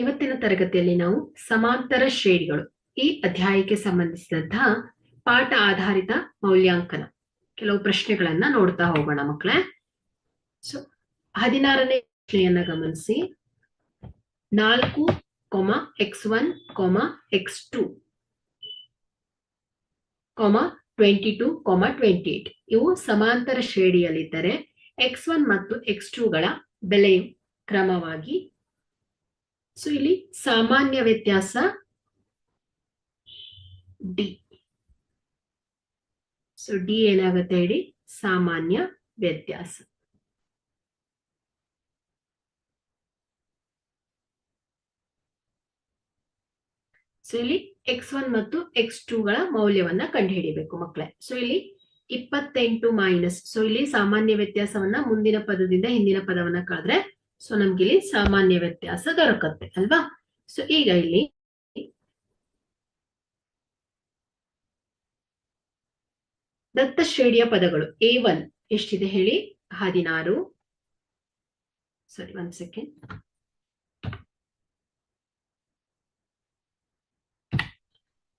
ಇವತ್ತಿನ ತರಗತಿಯಲ್ಲಿ ನಾವು ಸಮಾಂತರ ಶ್ರೇಣಿಗಳು ಈ ಅಧ್ಯಾಯಕ್ಕೆ ಸಂಬಂಧಿಸಿದಂತಹ ಪಾಠ ಆಧಾರಿತ ಮೌಲ್ಯಾಂಕನ ಕೆಲವು ಪ್ರಶ್ನೆಗಳನ್ನ ನೋಡ್ತಾ ಹೋಗೋಣ ಮಕ್ಕಳೇ ಸೊ ಹದಿನಾರನೇ ಪ್ರಶ್ನೆಯನ್ನ ಗಮನಿಸಿ. ನಾಲ್ಕು comma x one comma x two comma twenty two comma twenty eight. ಇವು ಸಮಾಂತರ ಶ್ರೇಣಿಯಲ್ಲಿದ್ದರೆ ಎಕ್ಸ್ ಒನ್ ಮತ್ತು ಎಕ್ಸ್ ಟೂಗಳ ಬೆಲೆಯು ಕ್ರಮವಾಗಿ ಸೊ ಇಲ್ಲಿ ಸಾಮಾನ್ಯ ವ್ಯತ್ಯಾಸ ಡಿ ಸೊ ಡಿ ಏನಾಗುತ್ತೆ ಹೇಳಿ? ಸಾಮಾನ್ಯ ವ್ಯತ್ಯಾಸ. ಸೊ ಇಲ್ಲಿ ಎಕ್ಸ್ ಒನ್ ಮತ್ತು ಎಕ್ಸ್ ಟೂಗಳ ಮೌಲ್ಯವನ್ನ ಕಂಡುಹಿಡಿಬೇಕು ಮಕ್ಕಳೇ ಸೊ ಇಲ್ಲಿ ಇಪ್ಪತ್ತೆಂಟು ಮೈನಸ್ ಸೊ ಇಲ್ಲಿ ಸಾಮಾನ್ಯ ವ್ಯತ್ಯಾಸವನ್ನ ಮುಂದಿನ ಪದದಿಂದ ಹಿಂದಿನ ಪದವನ್ನ ಕಳೆದ್ರೆ ಸೊ ನಮ್ಗೆ ಇಲ್ಲಿ ಸಾಮಾನ್ಯ ವ್ಯತ್ಯಾಸ ದೊರಕತ್ತೆ, ಅಲ್ವಾ? ಸೊ ಈಗ ಇಲ್ಲಿ ದತ್ತ ಶ್ರೇಣಿಯ ಪದಗಳು ಎ ಒನ್ ಎಷ್ಟಿದೆ ಹೇಳಿ? ಹದಿನಾರು. ಸಾರಿ ಒಂದ್ ಸೆಕೆಂಡ್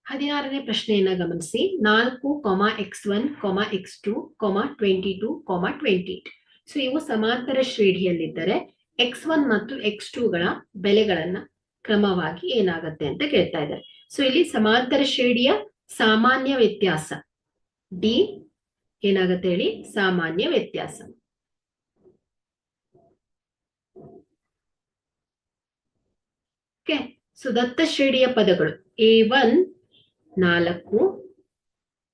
ಹದಿನಾರನೇ ಪ್ರಶ್ನೆಯನ್ನ ಗಮನಿಸಿ. ನಾಲ್ಕು comma x one comma x two comma twenty two comma twenty so ಇವು ಸಮಾಂತರ ಶ್ರೇಣಿಯಲ್ಲಿದ್ದರೆ ಎಕ್ಸ್ ಒನ್ ಮತ್ತು ಎಕ್ಸ್ ಟೂಗಳ ಬೆಲೆಗಳನ್ನ ಕ್ರಮವಾಗಿ ಏನಾಗತ್ತೆ ಅಂತ ಕೇಳ್ತಾ ಇದ್ದಾರೆ. ಸೊ ಇಲ್ಲಿ ಸಮಾಂತರ ಶ್ರೇಣಿಯ ಸಾಮಾನ್ಯ ವ್ಯತ್ಯಾಸ. ಡಿ ಏನಾಗತ್ತೆ ಹೇಳಿ? ಸಾಮಾನ್ಯ ವ್ಯತ್ಯಾಸ. ಸೊ ದತ್ತ ಶ್ರೇಣಿಯ ಪದಗಳು. ಎ ಒನ್ ನಾಲ್ಕು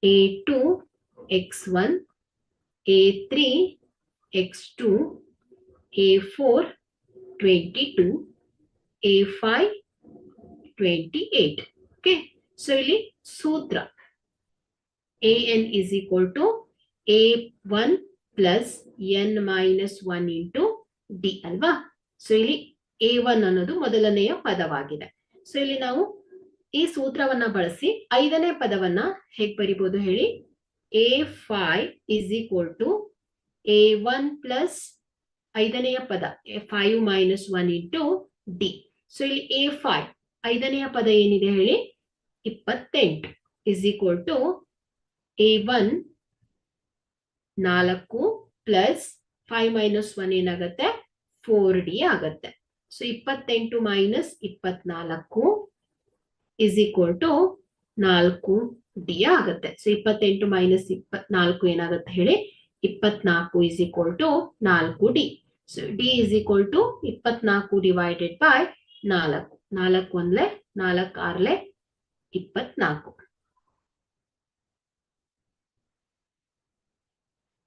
a two x one a three x two a four twenty two a five twenty eight okay so ಇಲ್ಲಿ ಸೂತ್ರ is equal to a one plus n minus one into d ಅಲ್ವಾ? So ಇಲ್ಲಿ a one ಅನ್ನೋದು ಮೊದಲನೆಯ ಪದವಾಗಿದೆ. So ಇಲ್ಲಿ ನಾವು ಈ ಸೂತ್ರವನ್ನ ಬಳಸಿ ಐದನೇ ಪದವನ್ನ ಹೇಗೆ ಬರಿಬಹುದು ಹೇಳಿ? A five is equal to a one plus ಐದನೆಯ ಪದ five minus one into d so ಇಲ್ಲಿ ಎ ಫೈವ್ ಐದನೆಯ ಪದ ಏನಿದೆ ಹೇಳಿ? ಇಪ್ಪತ್ತೆಂಟು is equal to a one ನಾಲ್ಕು ಪ್ಲಸ್ ಫೈವ್ ಮೈನಸ್ ಒನ್ ಏನಾಗತ್ತೆ? ಫೋರ್ ಡಿ ಆಗತ್ತೆ. ಸೊ ಇಪ್ಪತ್ತೆಂಟು ಮೈನಸ್ ಇಪ್ಪತ್ನಾಲ್ಕು ಇಸ್ ಈಕ್ವಲ್ ಟು ನಾಲ್ಕು ಡಿ ಆಗತ್ತೆ. ಸೊ ಇಪ್ಪತ್ತೆಂಟು ಮೈನಸ್ ಇಪ್ಪತ್ನಾಲ್ಕು ಏನಾಗುತ್ತೆ ಹೇಳಿ? ಇಪ್ಪತ್ನಾಲ್ಕು ಇಸ್ ಈಕ್ವಲ್ ಟು ನಾಲ್ಕು d so d is equal to ಇಪ್ಪತ್ನಾಲ್ಕು ಡಿವೈಡೆಡ್ ಬೈ ನಾಲ್ಕು. ನಾಲ್ಕು ಒಂದ್ಲೆ ನಾಲ್ಕು ಆರ್ಲೆ ಇಪ್ಪತ್ನಾಲ್ಕು.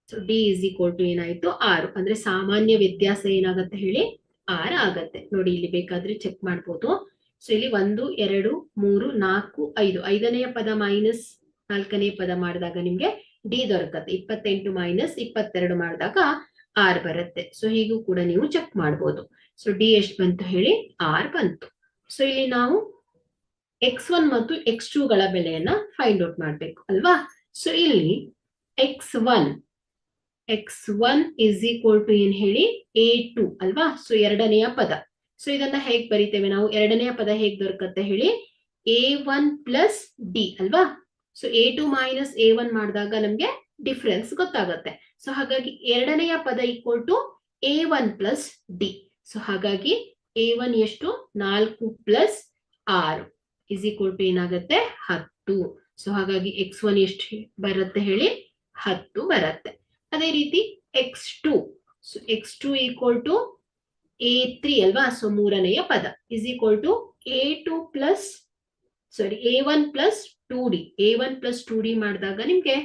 So d is equal to ಏನಾಯ್ತು? ಆರು. ಅಂದ್ರೆ ಸಾಮಾನ್ಯ ವ್ಯತ್ಯಾಸ ಏನಾಗತ್ತೆ ಹೇಳಿ? ಆರ್ ಆಗತ್ತೆ. ನೋಡಿ, ಇಲ್ಲಿ ಬೇಕಾದ್ರೆ ಚೆಕ್ ಮಾಡ್ಬೋದು. ಸೊ ಇಲ್ಲಿ ಒಂದು, ಎರಡು, ಮೂರು, ನಾಲ್ಕು, ಐದು. ಐದನೆಯ ಪದ ಮೈನಸ್ ನಾಲ್ಕನೇ ಪದ ಮಾಡಿದಾಗ ನಿಮ್ಗೆ ಡಿ ದೊರಕತ್ತೆ. ಇಪ್ಪತ್ತೆಂಟು ಮೈನಸ್ ಇಪ್ಪತ್ತೆರಡು ಮಾಡಿದಾಗ ಆರ್ ಬರುತ್ತೆ. ಸೊ ಹೀಗೂ ಕೂಡ ನೀವು ಚೆಕ್ ಮಾಡ್ಬೋದು. ಸೊ ಡಿ ಎಷ್ಟು ಬಂತು ಹೇಳಿ? ಆರ್ ಬಂತು. ಸೊ ಇಲ್ಲಿ ನಾವು ಎಕ್ಸ್ ಒನ್ ಮತ್ತು ಎಕ್ಸ್ ಟೂಗಳ ಬೆಲೆಯನ್ನ ಫೈಂಡ್ ಔಟ್ ಮಾಡ್ಬೇಕು ಅಲ್ವಾ? ಸೊ ಇಲ್ಲಿ x one x one is equal to ಏನ್ ಹೇಳಿ? ಎ ಟು ಅಲ್ವಾ? ಸೊ ಎರಡನೆಯ ಪದ. ಸೊ ಇದನ್ನ ಹೇಗ್ ಬರಿತೇವೆ ನಾವು? ಎರಡನೆಯ ಪದ ಹೇಗ್ ದೊರಕತ್ತೆ ಹೇಳಿ? ಎ ಒನ್ ಪ್ಲಸ್ ಡಿ ಅಲ್ವಾ? So a two minus a one ಮಾಡಿದಾಗ ನಮ್ಗೆ ಡಿಫ್ರೆನ್ಸ್ ಗೊತ್ತಾಗತ್ತೆ. ಸೊ ಹಾಗಾಗಿ ಎರಡನೆಯ ಪದ equal to a one plus d so ಹಾಗಾಗಿ ಎ ಒನ್ ಎಷ್ಟು? ನಾಲ್ಕು ಪ್ಲಸ್ ಆರು ಇಸ್ ಈಕ್ವಲ್ ಟು ಏನಾಗತ್ತೆ? ಹತ್ತು. ಸೊ ಹಾಗಾಗಿ ಎಕ್ಸ್ ಒನ್ ಎಷ್ಟು ಬರುತ್ತೆ ಹೇಳಿ? ಹತ್ತು ಬರುತ್ತೆ. ಅದೇ ರೀತಿ x two so x two equal to a three ಅಲ್ವಾ? ಸೊ ಮೂರನೆಯ ಪದ is equal to a two plus sorry a one plus two d a one plus two d ಮಾಡಿದಾಗ ನಿಮ್ಗೆ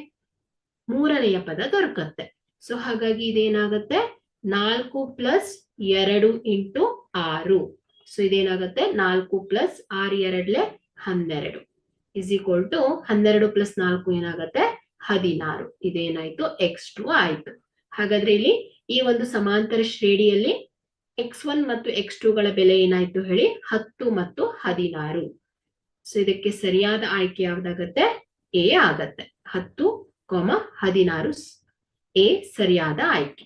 ಮೂರನೆಯ ಪದ ದೊರಕತ್ತೆ. ಸೊ ಹಾಗಾಗಿ ಇದೇನಾಗತ್ತೆ? ನಾಲ್ಕು ಪ್ಲಸ್ ಎರಡು ಇಂಟು ಆರು. ಸೊ ಇದೇನಾಗತ್ತೆ? ನಾಲ್ಕು ಪ್ಲಸ್ ಆರು ಎರಡ್ಲೆ ಹನ್ನೆರಡು. ಇಸ್ ಈಕ್ವಲ್ ಟು ಹನ್ನೆರಡು ಪ್ಲಸ್ ನಾಲ್ಕು ಏನಾಗತ್ತೆ? ಹದಿನಾರು. ಇದೇನಾಯ್ತು? ಎಕ್ಸ್ ಟು ಆಯ್ತು. ಹಾಗಾದ್ರೆ ಇಲ್ಲಿ ಈ ಒಂದು ಸಮಾಂತರ ಶ್ರೇಣಿಯಲ್ಲಿ ಎಕ್ಸ್ ಒನ್ ಮತ್ತು ಎಕ್ಸ್ ಟೂಗಳ ಬೆಲೆ ಏನಾಯ್ತು ಹೇಳಿ? ಹತ್ತು ಮತ್ತು ಹದಿನಾರು. ಸೊ ಇದಕ್ಕೆ ಸರಿಯಾದ ಆಯ್ಕೆ ಯಾವ್ದಾಗತ್ತೆ? ಎ ಆಗತ್ತೆ. ಹತ್ತು ಕೊಮ ಹದಿನಾರು ಎ ಸರಿಯಾದ ಆಯ್ಕೆ.